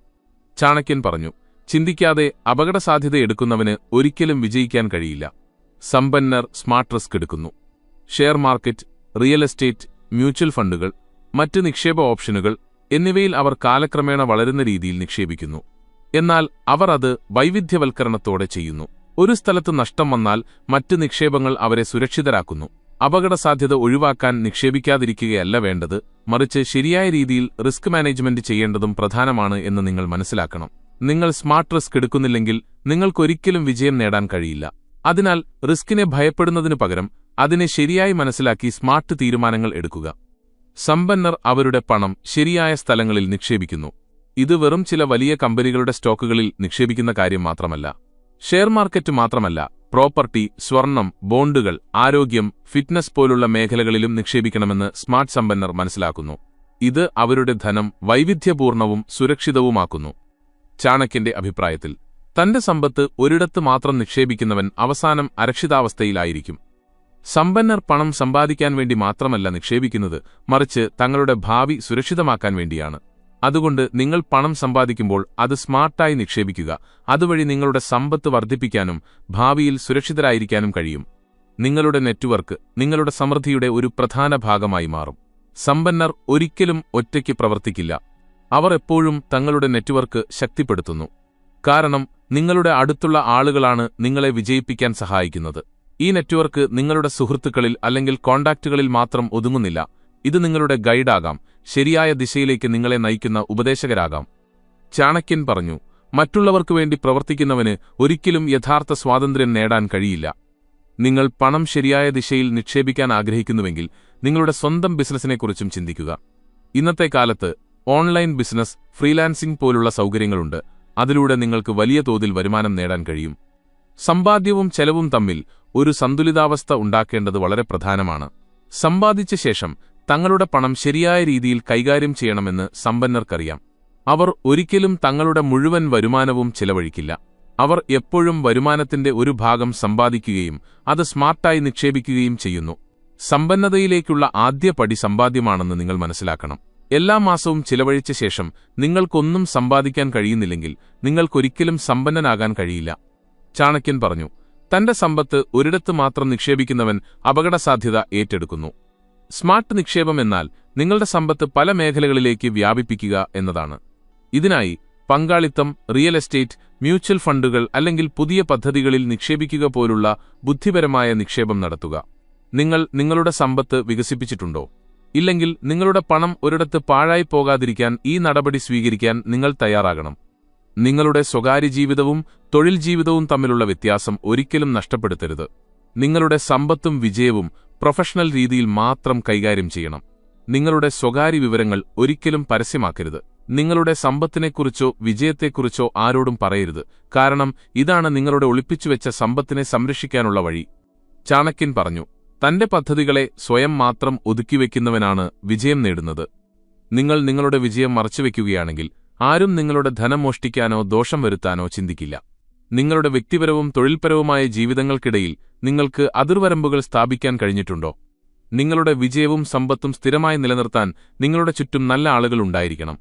ചാണക്യൻ പറഞ്ഞു ചിന്തിക്കാതെ അപകടസാധ്യത എടുക്കുന്നവന് ഒരിക്കലും വിജയിക്കാൻ കഴിയില്ല. സമ്പന്നർ സ്മാർട്ട് റിസ്ക് എടുക്കുന്നു. Share market real estate mutual ഫണ്ടുകൾ മറ്റ് നിക്ഷേപ ഓപ്ഷനുകൾ എന്നിവയിൽ അവർ കാലക്രമേണ വളരുന്ന രീതിയിൽ നിക്ഷേപിക്കുന്നു. എന്നാൽ അവർ അത് വൈവിധ്യവൽക്കരണത്തോടെ ചെയ്യുന്നു. ഒരു സ്ഥലത്ത് നഷ്ടം വന്നാൽ മറ്റ് നിക്ഷേപങ്ങൾ അവരെ സുരക്ഷിതരാക്കുന്നു. അപകടസാധ്യത ഒഴിവാക്കാൻ നിക്ഷേപിക്കാതിരിക്കുകയല്ല വേണ്ടത് മറിച്ച് ശരിയായ രീതിയിൽ റിസ്ക് മാനേജ്മെന്റ് ചെയ്യേണ്ടതും പ്രധാനമാണ് എന്ന് നിങ്ങൾ മനസ്സിലാക്കണം. നിങ്ങൾ സ്മാർട്ട് റിസ്ക് എടുക്കുന്നില്ലെങ്കിൽ നിങ്ങൾക്കൊരിക്കലും വിജയം നേടാൻ കഴിയില്ല. അതിനാൽ റിസ്കിനെ ഭയപ്പെടുന്നതിനു പകരം അതിനെ ശരിയായി മനസ്സിലാക്കി സ്മാർട്ട് തീരുമാനങ്ങൾ എടുക്കുക. സമ്പന്നർ അവരുടെ പണം ശരിയായ സ്ഥലങ്ങളിൽ നിക്ഷേപിക്കുന്നു. ഇത് വെറും ചില വലിയ കമ്പനികളുടെ സ്റ്റോക്കുകളിൽ നിക്ഷേപിക്കുന്ന കാര്യം മാത്രമല്ല. ഷെയർ മാർക്കറ്റ് മാത്രമല്ല പ്രോപ്പർട്ടി സ്വർണം ബോണ്ടുകൾ ആരോഗ്യം ഫിറ്റ്നസ് പോലുള്ള മേഖലകളിലും നിക്ഷേപിക്കണമെന്ന് സ്മാർട്ട് സമ്പന്നർ മനസ്സിലാക്കുന്നു. ഇത് അവരുടെ ധനം വൈവിധ്യപൂർണവും സുരക്ഷിതവുമാക്കുന്നു. ചാണക്യന്റെ അഭിപ്രായത്തിൽ തന്റെ സമ്പത്ത് ഒരിടത്ത് മാത്രം നിക്ഷേപിക്കുന്നവൻ അവസാനം അരക്ഷിതാവസ്ഥയിലായിരിക്കും. സമ്പന്നർ പണം സമ്പാദിക്കാൻ വേണ്ടി മാത്രമല്ല നിക്ഷേപിക്കുന്നത് മറിച്ച് തങ്ങളുടെ ഭാവി സുരക്ഷിതമാക്കാൻ വേണ്ടിയാണ്. അതുകൊണ്ട് നിങ്ങൾ പണം സമ്പാദിക്കുമ്പോൾ അത് സ്മാർട്ടായി നിക്ഷേപിക്കുക. അതുവഴി നിങ്ങളുടെ സമ്പത്ത് വർദ്ധിപ്പിക്കാനും ഭാവിയിൽ സുരക്ഷിതരായിരിക്കാനും കഴിയും. നിങ്ങളുടെ നെറ്റ്വർക്ക് നിങ്ങളുടെ സമൃദ്ധിയുടെ ഒരു പ്രധാന ഭാഗമായി മാറും. സമ്പന്നർ ഒരിക്കലും ഒറ്റയ്ക്ക് പ്രവർത്തിക്കില്ല. അവർ എപ്പോഴും തങ്ങളുടെ നെറ്റ്വർക്ക് ശക്തിപ്പെടുത്തുന്നു. കാരണം നിങ്ങളുടെ അടുത്തുള്ള ആളുകളാണ് നിങ്ങളെ വിജയിപ്പിക്കാൻ സഹായിക്കുന്നത്. ഈ നെറ്റ്വർക്ക് നിങ്ങളുടെ സുഹൃത്തുക്കളിൽ അല്ലെങ്കിൽ കോണ്ടാക്റ്റുകളിൽ മാത്രം ഒതുങ്ങുന്നില്ല. ഇത് നിങ്ങളുടെ ഗൈഡാകാം. ശരിയായ ദിശയിലേക്ക് നിങ്ങളെ നയിക്കുന്ന ഉപദേശകരാകാം. ചാണക്യൻ പറഞ്ഞു മറ്റുള്ളവർക്കു വേണ്ടി പ്രവർത്തിക്കുന്നവന് ഒരിക്കലും യഥാർത്ഥ സ്വാതന്ത്ര്യം നേടാൻ കഴിയില്ല. നിങ്ങൾ പണം ശരിയായ ദിശയിൽ നിക്ഷേപിക്കാൻ ആഗ്രഹിക്കുന്നുവെങ്കിൽ നിങ്ങളുടെ സ്വന്തം ബിസിനസ്സിനെക്കുറിച്ചും ചിന്തിക്കുക. ഇന്നത്തെ കാലത്ത് ഓൺലൈൻ ബിസിനസ് ഫ്രീലാൻസിംഗ് പോലുള്ള സൗകര്യങ്ങളുണ്ട്. അതിലൂടെ നിങ്ങൾക്ക് വലിയ തോതിൽ വരുമാനം നേടാൻ കഴിയും. സമ്പാദ്യവും ചെലവും തമ്മിൽ ഒരു സന്തുലിതാവസ്ഥ ഉണ്ടാക്കേണ്ടത് വളരെ പ്രധാനമാണ്. സമ്പാദിച്ച ശേഷം തങ്ങളുടെ പണം ശരിയായ രീതിയിൽ കൈകാര്യം ചെയ്യണമെന്ന് സമ്പന്നർക്കറിയാം. അവർ ഒരിക്കലും തങ്ങളുടെ മുഴുവൻ വരുമാനവും ചിലവഴിക്കില്ല. അവർ എപ്പോഴും വരുമാനത്തിന്റെ ഒരു ഭാഗം സമ്പാദിക്കുകയും അത് സ്മാർട്ടായി നിക്ഷേപിക്കുകയും ചെയ്യുന്നു. സമ്പന്നതയിലേക്കുള്ള ആദ്യ പടി സമ്പാദ്യമാണെന്ന് നിങ്ങൾ മനസ്സിലാക്കണം. എല്ലാ മാസവും ചിലവഴിച്ച ശേഷം നിങ്ങൾക്കൊന്നും സമ്പാദിക്കാൻ കഴിയുന്നില്ലെങ്കിൽ നിങ്ങൾക്കൊരിക്കലും സമ്പന്നനാകാൻ കഴിയില്ല. ചാണക്യൻ പറഞ്ഞു തന്റെ സമ്പത്ത് ഒരിടത്ത് മാത്രം നിക്ഷേപിക്കുന്നവൻ അപകടസാധ്യത ഏറ്റെടുക്കുന്നു. സ്മാർട്ട് നിക്ഷേപം എന്നാൽ നിങ്ങളുടെ സമ്പത്ത് പല മേഖലകളിലേക്ക് വ്യാപിപ്പിക്കുക എന്നതാണ്. ഇതിനായി പങ്കാളിത്തം റിയൽ എസ്റ്റേറ്റ് മ്യൂച്വൽ ഫണ്ടുകൾ അല്ലെങ്കിൽ പുതിയ പദ്ധതികളിൽ നിക്ഷേപിക്കുക പോലുള്ള ബുദ്ധിപരമായ നിക്ഷേപം നടത്തുക. നിങ്ങൾ നിങ്ങളുടെ സമ്പത്ത് വികസിപ്പിച്ചിട്ടുണ്ടോ? ഇല്ലെങ്കിൽ നിങ്ങളുടെ പണം ഒരിടത്ത് പാഴായി പോകാതിരിക്കാൻ ഈ നടപടി സ്വീകരിക്കാൻ നിങ്ങൾ തയ്യാറാകണം. നിങ്ങളുടെ സ്വകാര്യ ജീവിതവും തൊഴിൽ ജീവിതവും തമ്മിലുള്ള വ്യത്യാസം ഒരിക്കലും നഷ്ടപ്പെടുത്തരുത്. നിങ്ങളുടെ സമ്പത്തും വിജയവും പ്രൊഫഷണൽ രീതിയിൽ മാത്രം കൈകാര്യം ചെയ്യണം. നിങ്ങളുടെ സ്വകാര്യ വിവരങ്ങൾ ഒരിക്കലും പരസ്യമാക്കരുത്. നിങ്ങളുടെ സമ്പത്തിനെക്കുറിച്ചോ വിജയത്തെക്കുറിച്ചോ ആരോടും പറയരുത്. കാരണം ഇതാണ് നിങ്ങളുടെ ഒളിപ്പിച്ചുവെച്ച സമ്പത്തിനെ സംരക്ഷിക്കാനുള്ള വഴി. ചാണക്യൻ പറഞ്ഞു തന്റെ പദ്ധതികളെ സ്വയം മാത്രം ഒതുക്കിവെക്കുന്നവനാണ് വിജയം നേടുന്നത്. നിങ്ങൾ നിങ്ങളുടെ വിജയം മറച്ചുവെക്കുകയാണെങ്കിൽ ആരും നിങ്ങളുടെ ധനം മോഷ്ടിക്കാനോ ദോഷം വരുത്താനോ ചിന്തിക്കില്ല. നിങ്ങളുടെ വ്യക്തിപരവും തൊഴിൽപരവുമായ ജീവിതങ്ങൾക്കിടയിൽ നിങ്ങൾക്ക് അതിർവരമ്പുകൾ സ്ഥാപിക്കാൻ കഴിഞ്ഞിട്ടുണ്ടോ? നിങ്ങളുടെ വിജയവും സമ്പത്തും സ്ഥിരമായി നിലനിർത്താൻ നിങ്ങളുടെ ചുറ്റും നല്ല ആളുകൾ ഉണ്ടായിരിക്കണം.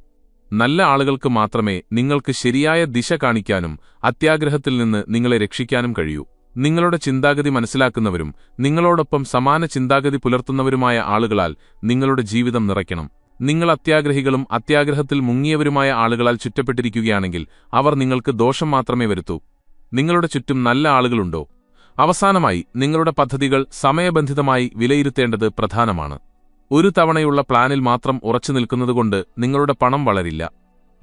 നല്ല ആളുകൾക്ക് മാത്രമേ നിങ്ങൾക്ക് ശരിയായ ദിശ കാണിക്കാനും അത്യാഗ്രഹത്തിൽ നിന്ന് നിങ്ങളെ രക്ഷിക്കാനും കഴിയൂ. നിങ്ങളുടെ ചിന്താഗതി മനസ്സിലാക്കുന്നവരും നിങ്ങളോടൊപ്പം സമാന ചിന്താഗതി പുലർത്തുന്നവരുമായ ആളുകളാൽ നിങ്ങളുടെ ജീവിതം നിറയ്ക്കണം. നിങ്ങൾ അത്യാഗ്രഹികളും അത്യാഗ്രഹത്തിൽ മുങ്ങിയവരുമായ ആളുകളാൽ ചുറ്റപ്പെട്ടിരിക്കുകയാണെങ്കിൽ അവർ നിങ്ങൾക്ക് ദോഷം മാത്രമേ വരുത്തൂ. നിങ്ങളുടെ ചുറ്റും നല്ല ആളുകളുണ്ടോ? അവസാനമായി നിങ്ങളുടെ പദ്ധതികൾ സമയബന്ധിതമായി വിലയിരുത്തേണ്ടത് പ്രധാനമാണ്. ഒരു തവണയുള്ള പ്ലാനിൽ മാത്രം ഉറച്ചു നിൽക്കുന്നതുകൊണ്ട് നിങ്ങളുടെ പണം വളരില്ല.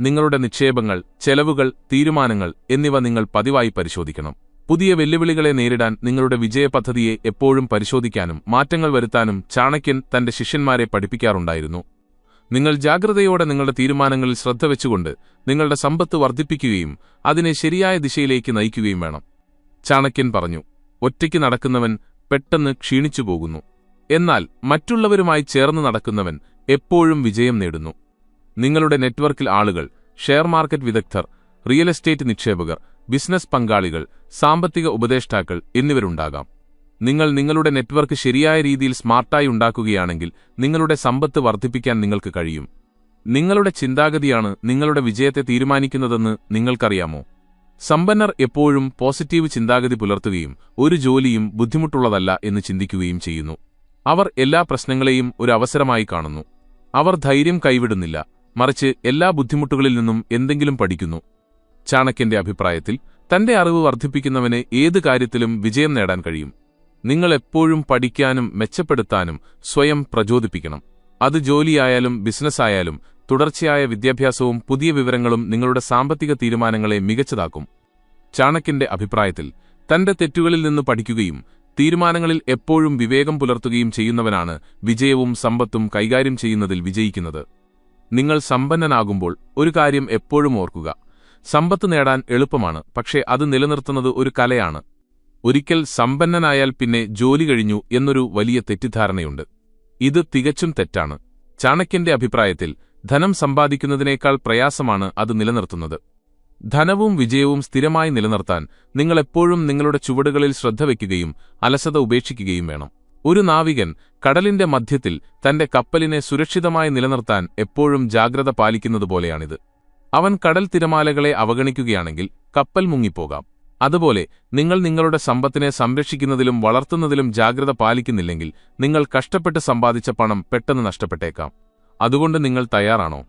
നിങ്ങളുടെ നിക്ഷേപങ്ങൾ ചെലവുകൾ തീരുമാനങ്ങൾ എന്നിവ നിങ്ങൾ പതിവായി പരിശോധിക്കണം. പുതിയ വെല്ലുവിളികളെ നേരിടാൻ നിങ്ങളുടെ വിജയപദ്ധതിയെ എപ്പോഴും പരിശോധിക്കാനും മാറ്റങ്ങൾ വരുത്താനും ചാണക്യൻ തന്റെ ശിഷ്യന്മാരെ പഠിപ്പിക്കാറുണ്ടായിരുന്നു. നിങ്ങൾ ജാഗ്രതയോടെ നിങ്ങളുടെ തീരുമാനങ്ങളിൽ ശ്രദ്ധ വെച്ചുകൊണ്ട് നിങ്ങളുടെ സമ്പത്ത് വർദ്ധിപ്പിക്കുകയും അതിനെ ശരിയായ ദിശയിലേക്ക് നയിക്കുകയും വേണം. ചാണക്യൻ പറഞ്ഞു ഒറ്റയ്ക്ക് നടക്കുന്നവൻ പെട്ടെന്ന് ക്ഷീണിച്ചുപോകുന്നു. എന്നാൽ മറ്റുള്ളവരുമായി ചേർന്ന് നടക്കുന്നവൻ എപ്പോഴും വിജയം നേടുന്നു. നിങ്ങളുടെ നെറ്റ്വർക്കിൽ ആളുകൾ ഷെയർ മാർക്കറ്റ് വിദഗ്ധർ റിയൽ എസ്റ്റേറ്റ് നിക്ഷേപകർ ബിസിനസ് പങ്കാളികൾ സാമ്പത്തിക ഉപദേഷ്ടാക്കൾ എന്നിവരുണ്ടാകാം. നിങ്ങൾ നിങ്ങളുടെ നെറ്റ്വർക്ക് ശരിയായ രീതിയിൽ സ്മാർട്ടായി ഉണ്ടാക്കുകയാണെങ്കിൽ നിങ്ങളുടെ സമ്പത്ത് വർദ്ധിപ്പിക്കാൻ നിങ്ങൾക്ക് കഴിയും. നിങ്ങളുടെ ചിന്താഗതിയാണ് നിങ്ങളുടെ വിജയത്തെ തീരുമാനിക്കുന്നതെന്ന് നിങ്ങൾക്കറിയാമോ? സമ്പന്നർ എപ്പോഴും പോസിറ്റീവ് ചിന്താഗതി പുലർത്തുകയും ഒരു ജോലിയും ബുദ്ധിമുട്ടുള്ളതല്ല എന്ന് ചിന്തിക്കുകയും ചെയ്യുന്നു. അവർ എല്ലാ പ്രശ്നങ്ങളെയും ഒരു അവസരമായി കാണുന്നു. അവർ ധൈര്യം കൈവിടുന്നില്ല. മറിച്ച് എല്ലാ ബുദ്ധിമുട്ടുകളിൽ നിന്നും എന്തെങ്കിലും പഠിക്കുന്നു. ചാണക്യന്റെ അഭിപ്രായത്തിൽ തന്റെ അറിവ് വർദ്ധിപ്പിക്കുന്നവന് ഏത് കാര്യത്തിലും വിജയം നേടാൻ കഴിയും. നിങ്ങൾ എപ്പോഴും പഠിക്കാനും മെച്ചപ്പെടുത്താനും സ്വയം പ്രചോദിപ്പിക്കണം. അത് ജോലിയായാലും ബിസിനസ്സായാലും തുടർച്ചയായ വിദ്യാഭ്യാസവും പുതിയ വിവരങ്ങളും നിങ്ങളുടെ സാമ്പത്തിക തീരുമാനങ്ങളെ മികച്ചതാക്കും. ചാണക്കിന്റെ അഭിപ്രായത്തിൽ തന്റെ തെറ്റുകളിൽ നിന്ന് പഠിക്കുകയും തീരുമാനങ്ങളിൽ എപ്പോഴും വിവേകം പുലർത്തുകയും ചെയ്യുന്നവനാണ് വിജയവും സമ്പത്തും കൈകാര്യം ചെയ്യുന്നതിൽ വിജയിക്കുന്നത്. നിങ്ങൾ സമ്പന്നനാകുമ്പോൾ ഒരു കാര്യം എപ്പോഴും ഓർക്കുക. സമ്പത്ത് നേടാൻ എളുപ്പമാണ് പക്ഷേ അത് നിലനിർത്തുന്നത് ഒരു കലയാണ്. ഒരിക്കൽ സമ്പന്നനായാൽ പിന്നെ ജോലി കഴിഞ്ഞു എന്നൊരു വലിയ തെറ്റിദ്ധാരണയുണ്ട്. ഇത് തികച്ചും തെറ്റാണ്. ചാണക്യന്റെ അഭിപ്രായത്തിൽ ധനം സമ്പാദിക്കുന്നതിനേക്കാൾ പ്രയാസമാണ് അത് നിലനിർത്തുന്നത്. ധനവും വിജയവും സ്ഥിരമായി നിലനിർത്താൻ നിങ്ങളെപ്പോഴും നിങ്ങളുടെ ചുവടുകളിൽ ശ്രദ്ധ വയ്ക്കുകയും അലസത ഉപേക്ഷിക്കുകയും വേണം. ഒരു നാവികൻ കടലിന്റെ മധ്യത്തിൽ തന്റെ കപ്പലിനെ സുരക്ഷിതമായി നിലനിർത്താൻ എപ്പോഴും ജാഗ്രത പാലിക്കുന്നതുപോലെയാണിത്. അവൻ കടൽ തിരമാലകളെ അവഗണിക്കുകയാണെങ്കിൽ കപ്പൽ മുങ്ങിപ്പോകാം. അതുപോലെ നിങ്ങൾ നിങ്ങളുടെ സമ്പത്തിനെ സംരക്ഷിക്കുന്നതിലും വളർത്തുന്നതിലും ജാഗ്രത പാലിക്കുന്നില്ലെങ്കിൽ നിങ്ങൾ കഷ്ടപ്പെട്ട് സമ്പാദിച്ച പണം പെട്ടെന്ന് നഷ്ടപ്പെട്ടേക്കാം. അതുകൊണ്ട് നിങ്ങൾ തയ്യാറാണോ?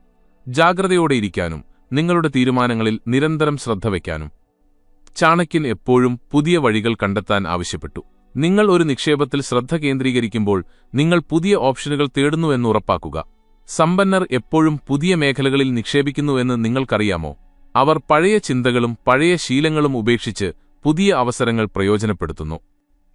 ജാഗ്രതയോടെ ഇരിക്കാനും നിങ്ങളുടെ തീരുമാനങ്ങളിൽ നിരന്തരം ശ്രദ്ധ വയ്ക്കാനും. ചാണക്യൻ എപ്പോഴും പുതിയ വഴികൾ കണ്ടെത്താൻ ആവശ്യപ്പെട്ടു. നിങ്ങൾ ഒരു നിക്ഷേപത്തിൽ ശ്രദ്ധ കേന്ദ്രീകരിക്കുമ്പോൾ നിങ്ങൾ പുതിയ ഓപ്ഷനുകൾ തേടുന്നുവെന്ന് ഉറപ്പാക്കുക. സമ്പന്നർ എപ്പോഴും പുതിയ മേഖലകളിൽ നിക്ഷേപിക്കുന്നുവെന്ന് നിങ്ങൾക്കറിയാമോ? അവർ പഴയ ചിന്തകളും പഴയ ശീലങ്ങളും ഉപേക്ഷിച്ച് പുതിയ അവസരങ്ങൾ പ്രയോജനപ്പെടുത്തുന്നു.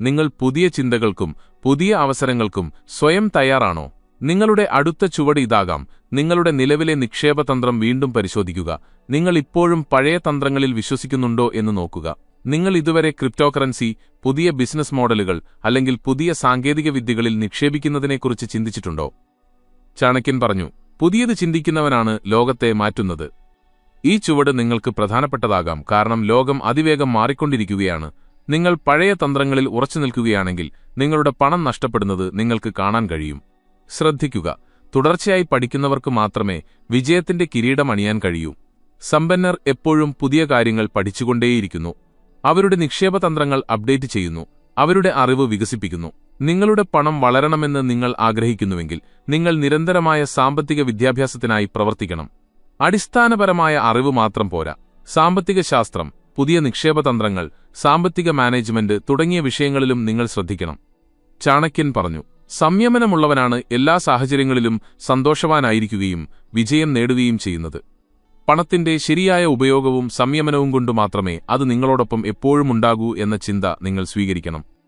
നിങ്ങൾ പുതിയ ചിന്തകൾക്കും പുതിയ അവസരങ്ങൾക്കും സ്വയം തയ്യാറാണോ? നിങ്ങളുടെ അടുത്ത ചുവട് ഇതാകാം. നിങ്ങളുടെ നിലവിലെ നിക്ഷേപതന്ത്രം വീണ്ടും പരിശോധിക്കുക. നിങ്ങൾ ഇപ്പോഴും പഴയ തന്ത്രങ്ങളിൽ വിശ്വസിക്കുന്നുണ്ടോ എന്ന് നോക്കുക. നിങ്ങൾ ഇതുവരെ ക്രിപ്റ്റോകറൻസി പുതിയ ബിസിനസ് മോഡലുകൾ അല്ലെങ്കിൽ പുതിയ സാങ്കേതിക വിദ്യകളിൽ നിക്ഷേപിക്കുന്നതിനെക്കുറിച്ച് ചിന്തിച്ചിട്ടുണ്ടോ? ചാണക്യൻ പറഞ്ഞു പുതിയത് ചിന്തിക്കുന്നവനാണ് ലോകത്തെ മാറ്റുന്നത്. ഈ ചുവട് നിങ്ങൾക്ക് പ്രധാനപ്പെട്ടതാകാം. കാരണം ലോകം അതിവേഗം മാറിക്കൊണ്ടിരിക്കുകയാണ്. നിങ്ങൾ പഴയ തന്ത്രങ്ങളിൽ ഉറച്ചു നിൽക്കുകയാണെങ്കിൽ നിങ്ങളുടെ പണം നഷ്ടപ്പെടുന്നത് നിങ്ങൾക്ക് കാണാൻ കഴിയും. ശ്രദ്ധിക്കുക. തുടർച്ചയായി പഠിക്കുന്നവർക്ക് മാത്രമേ വിജയത്തിന്റെ കിരീടമണിയാൻ കഴിയൂ. സമ്പന്നർ എപ്പോഴും പുതിയ കാര്യങ്ങൾ പഠിച്ചുകൊണ്ടേയിരിക്കുന്നു. അവരുടെ നിക്ഷേപ തന്ത്രങ്ങൾ അപ്ഡേറ്റ് ചെയ്യുന്നു. അവരുടെ അറിവ് വികസിപ്പിക്കുന്നു. നിങ്ങളുടെ പണം വളരണമെന്ന് നിങ്ങൾ ആഗ്രഹിക്കുന്നുവെങ്കിൽ നിങ്ങൾ നിരന്തരമായ സാമ്പത്തിക വിദ്യാഭ്യാസത്തിനായി പ്രവർത്തിക്കണം. അടിസ്ഥാനപരമായ അറിവ് മാത്രം പോരാ. സാമ്പത്തിക ശാസ്ത്രം പുതിയ നിക്ഷേപ തന്ത്രങ്ങൾ സാമ്പത്തിക മാനേജ്മെന്റ് തുടങ്ങിയ വിഷയങ്ങളിലും നിങ്ങൾ ശ്രദ്ധിക്കണം. ചാണക്യൻ പറഞ്ഞു സംയമനമുള്ളവനാണ് എല്ലാ സാഹചര്യങ്ങളിലും സന്തോഷവാനായിരിക്കുകയും വിജയം നേടുകയും ചെയ്യുന്നത്. പണത്തിന്റെ ശരിയായ ഉപയോഗവും സംയമനവും കൊണ്ടു മാത്രമേ അത് നിങ്ങളോടൊപ്പം എപ്പോഴും ഉണ്ടാകൂ എന്ന ചിന്ത നിങ്ങൾ സ്വീകരിക്കണം.